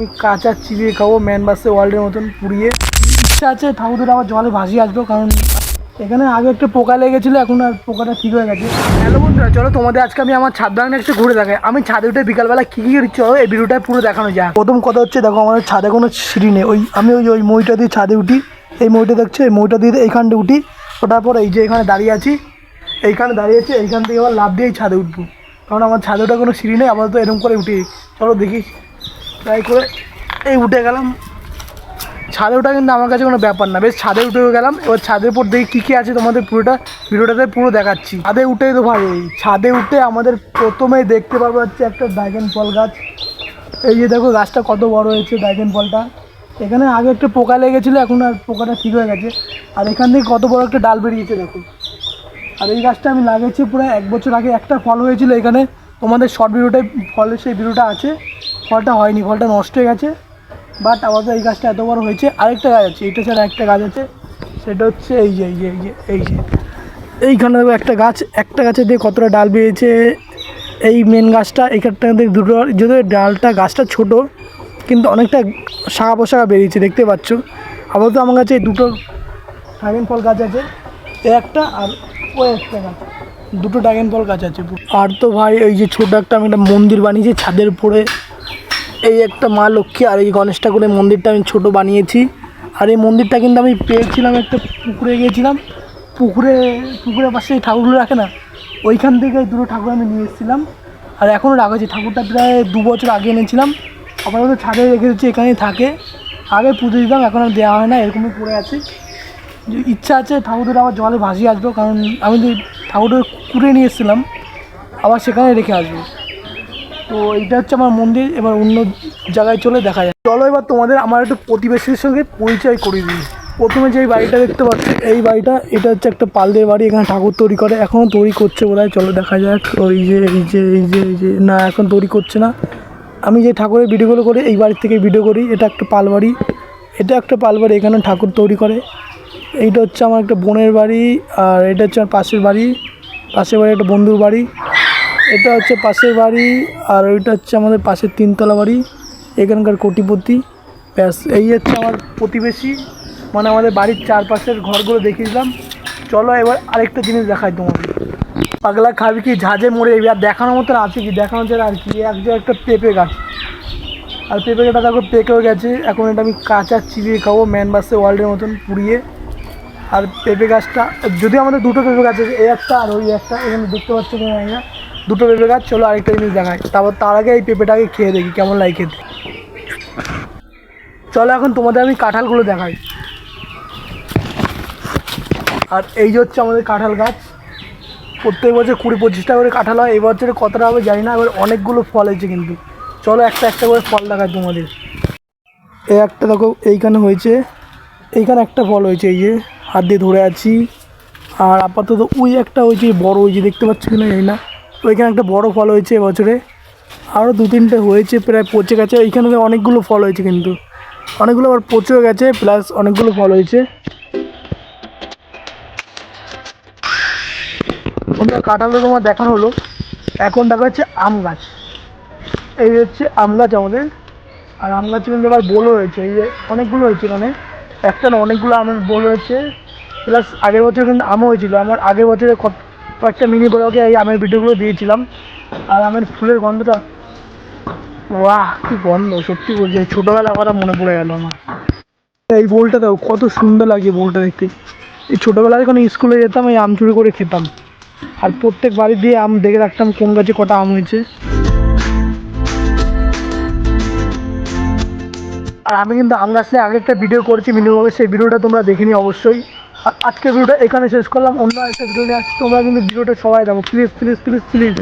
আমি কাঁচা চিবিয়ে খাব ম্যান বাসে ওয়ার্ল্ডের মতন পুড়িয়ে। ইচ্ছা আছে ঠাকুরদের আবার জলে ভাসিয়ে আসব, কারণ এখানে আগে একটা পোকা লেগেছিলো, এখন আর পোকাটা ঠিক হয়ে গেছে। হ্যালো বন্ধুরা, চলো তোমাদের আজকে আমি আমার ছাদ বাগানে একটু ঘুরে দেখাই। আমি ছাদে উঠে বিকালবেলা কী কী করছি চলো এই ভিডিওটায় পুরো দেখানো যায় প্রথম কথা হচ্ছে, দেখো আমাদের ছাদে কোনো সিঁড়ি নেই। ওই আমি ওই ওই মইটা দিয়ে ছাদে উঠি, এই মইটা দেখছ? এই মইটা দিয়ে এইখানটা উঠি, ওঠার পর এই যে এখানে দাঁড়িয়ে আছি, এইখানে দাঁড়িয়ে আছি, এইখান থেকে আবার লাভ দিয়েই ছাদে উঠবো। কারণ আমার ছাদে ওঠা কোনো সিঁড়ি নেই, আপাতত এরকম করে উঠি। চলো দেখি ট্রাই করে এই উঠে গেলাম। ছাদে ওঠা কিন্তু আমার কাছে কোনো ব্যাপার না। বেশ ছাদে উঠে গেলাম। এবার ছাদের উপর দেখি কী কী আছে তোমাদের পুরোটা। ভিডিওটাতে পুরো দেখাচ্ছি। ছাদে উঠেই তো ভাই ছাদে উঠে আমাদের প্রথমেই দেখতে পাবো হচ্ছে একটা ড্রাগন ফল গাছ। এই যে দেখো, গাছটা কত বড় হয়েছে ড্রাগন ফলটা। এখানে আগে একটা পোকা লেগেছিলো, এখন আর পোকাটা ঠিক হয়ে গেছে। আর এখান থেকে কত বড় একটা ডাল বেরিয়েছে, দেখো। আর এই গাছটা আমি লাগিয়েছি পুরো এক বছর আগে। একটা ফল হয়েছিল এখানে। তোমাদের শর্ট ভিডিওটায়, ফলের সেই ভিডিওটা আছে। ফলটা হয়নি, ফলটা নষ্ট হয়ে গেছে। বাট আপাতত এই গাছটা এত বড় হয়েছে, আরেকটা গাছ আছে, এটা ছাড়া একটা গাছ আছে। সেটা হচ্ছে এই যে এই যে এই যে এই যে। এইখানে দেখো একটা গাছ, একটা গাছে দিয়ে কতটা ডাল বেরিয়েছে। এই মেন গাছটা, এইখানটা থেকে দুটো, যদি ডালটা, গাছটা ছোট, কিন্তু অনেকটা শাখা পোশাখা বেরিয়েছে, দেখতে পাচ্ছ। আপাতত আমার কাছে এই দুটো ড্রাগন ফল গাছ আছে একটা আর ওই একটা গাছ। দুটো ড্রাগন ফল গাছ আছে আর তো ভাই, এই যে ছোটো একটা আমি একটা মন্দির বানিয়েছি, ছাদের উপরে। এই একটা মা লক্ষ্মী আর এই গণেশ ঠাকুরের মন্দিরটা আমি ছোট বানিয়েছি। আর এই মন্দিরটা কিন্তু আমি পেয়েছিলাম একটা পুকুরে গিয়েছিলাম। পুকুরে, পুকুরের পাশে এই ঠাকুরগুলো রাখে না, ওইখান থেকে এই দুটো ঠাকুর আমি নিয়ে এসেছিলাম। আর এখনও রাখা রাখেছি ঠাকুরটা প্রায় দু বছর আগে এনেছিলাম। আপাতত ছাদে রেখে দিচ্ছি, এখানেই থাকে। আগে পুজো দিতাম, এখন আর দেওয়া হয় না, এরকমই পড়ে আছে। ইচ্ছা আছে ঠাকুরদের আবার জলে ভাসিয়ে আসব, কারণ আমি যে ঠাকুরের কুড়ে নিয়ে এসেছিলাম, আবার সেখানে রেখে আসব। তো এইটা হচ্ছে আমার মন্দির, এবার অন্য জায়গায় চলে দেখা যায় চলো এবার তোমাদের আমার একটু প্রতিবেশীর সঙ্গে পরিচয় করিয়ে দিই। প্রথমে যে বাড়িটা দেখতে পাচ্ছ, এই বাড়িটা, এটা হচ্ছে একটা পালদের বাড়ি, এখানে ঠাকুর তৈরি করে। এখনও তৈরি করছে হয় চলো দেখা যাক। ওই যে, এই যে এই যে এই যে, না, এখন তৈরি করছে না। আমি যে ঠাকুরের ভিডিওগুলো করি, এই বাড়ির থেকে ভিডিও করি, এটা একটা পাল বাড়ি। এটা একটা পাল বাড়ি, এখানে ঠাকুর তৈরি করে। এইটা হচ্ছে আমার একটা বোনের বাড়ি, আর এটা হচ্ছে আমার পাশের বাড়ি। পাশের বাড়ি একটা বন্ধুর বাড়ি। এটা হচ্ছে পাশের বাড়ি, আর ওইটা হচ্ছে আমাদের পাশের তিনতলা বাড়ি, এখানকার কোটিপতি। ব্যাস, এই হচ্ছে আমার প্রতিবেশী। মানে আমাদের বাড়ির চারপাশের ঘরগুলো দেখিয়ে দিলাম। চলো এবার আরেকটা জিনিস দেখাই তোমাকে। পাগলা খাবি কি? ঝাঁঝে মরে এবার দেখানোর মতন আছে কি? দেখানো যায় আর কি? এক যে একটা পেঁপে গাছ। আর পেঁপে গাছটা দেখো, পেকেও গেছে। এখন এটা আমি কাঁচা চিবিয়ে খাব ম্যান বাসে ওয়ার্ল্ডের মতন পুড়িয়ে। আর পেঁপে গাছটা, যদি আমাদের দুটো পেঁপে গাছ আছে, এই একটা আর ওই একটা, এখানে দেখতে পাচ্ছ কিনা দুটো পেঁপে গাছ, চলো আরেকটা জিনিস দেখায় তারপর তার আগে এই পেঁপেটাকে খেয়ে দেখি, কেমন লাগে খেতে। চলো এখন তোমাদের আমি কাঁঠালগুলো দেখাই। আর এই যে হচ্ছে আমাদের কাঁঠাল গাছ। প্রত্যেক বছর কুড়ি পঁচিশটা করে কাঁঠাল হয়, এই বছরে কতটা হবে জানি না, এবার অনেকগুলো ফল হয়েছে কিন্তু। চলো একটা একটা করে ফল দেখায় তোমাদের। এই একটা দেখো, এইখানে হয়েছে, এইখানে একটা ফল হয়েছে, এই যে হাত দিয়ে ধরে আছি। আর আপাতত ওই একটা হয়েছে, বড় ওই যে দেখতে পাচ্ছ কিনা এই না। ওইখানে একটা বড় ফল হয়েছে এবছরে। আরও দু তিনটে হয়েছে প্রায় পচে গেছে। এইখানে অনেকগুলো ফল হয়েছে কিন্তু। অনেকগুলো আবার পচেও গেছে, প্লাস অনেকগুলো ফল হয়েছে। বন্ধুরা কাঁঠাল তোমার দেখানো হলো। এখন দেখা হচ্ছে আম গাছ। এই হচ্ছে আম গাছ আমাদের। আর আম গাছ কিন্তু এবার বোল হয়েছে। এই যে অনেকগুলো হয়েছে এখানে। একটা না অনেকগুলো আমের বোল হয়েছে। প্লাস আগের বছর কিন্তু আমও হয়েছিল। আমার আগের বছরে কত কয়েকটা মিনি ব্লগে এই আমের ভিডিওগুলো দিয়েছিলাম। আর আমের ফুলের গন্ধটা বাহ কি গন্ধ, সত্যি বলছি, এই ছোটোবেলার কথা মনে পড়ে গেল আমার। এই বোলটা দেখো, কত সুন্দর লাগে বোলটা দেখতে। এই ছোটোবেলায় যখন স্কুলে যেতাম, এই আম চুরি করে খেতাম। আর প্রত্যেক বাড়ি দিয়ে আম দেখে রাখতাম কোন গাছে কটা আম হয়েছে। আর আমি কিন্তু আম গাছ আগে একটা ভিডিও করেছি মিনিমামে সেই ভিডিওটা তোমরা দেখে অবশ্যই। আর আজকের ভিডিওটা এখানে শেষ করলাম। অন্য একটা ভিডিও নিয়ে আসছি। তোমরা কিন্তু ভিডিওটা সবাই দেখো। Please please please please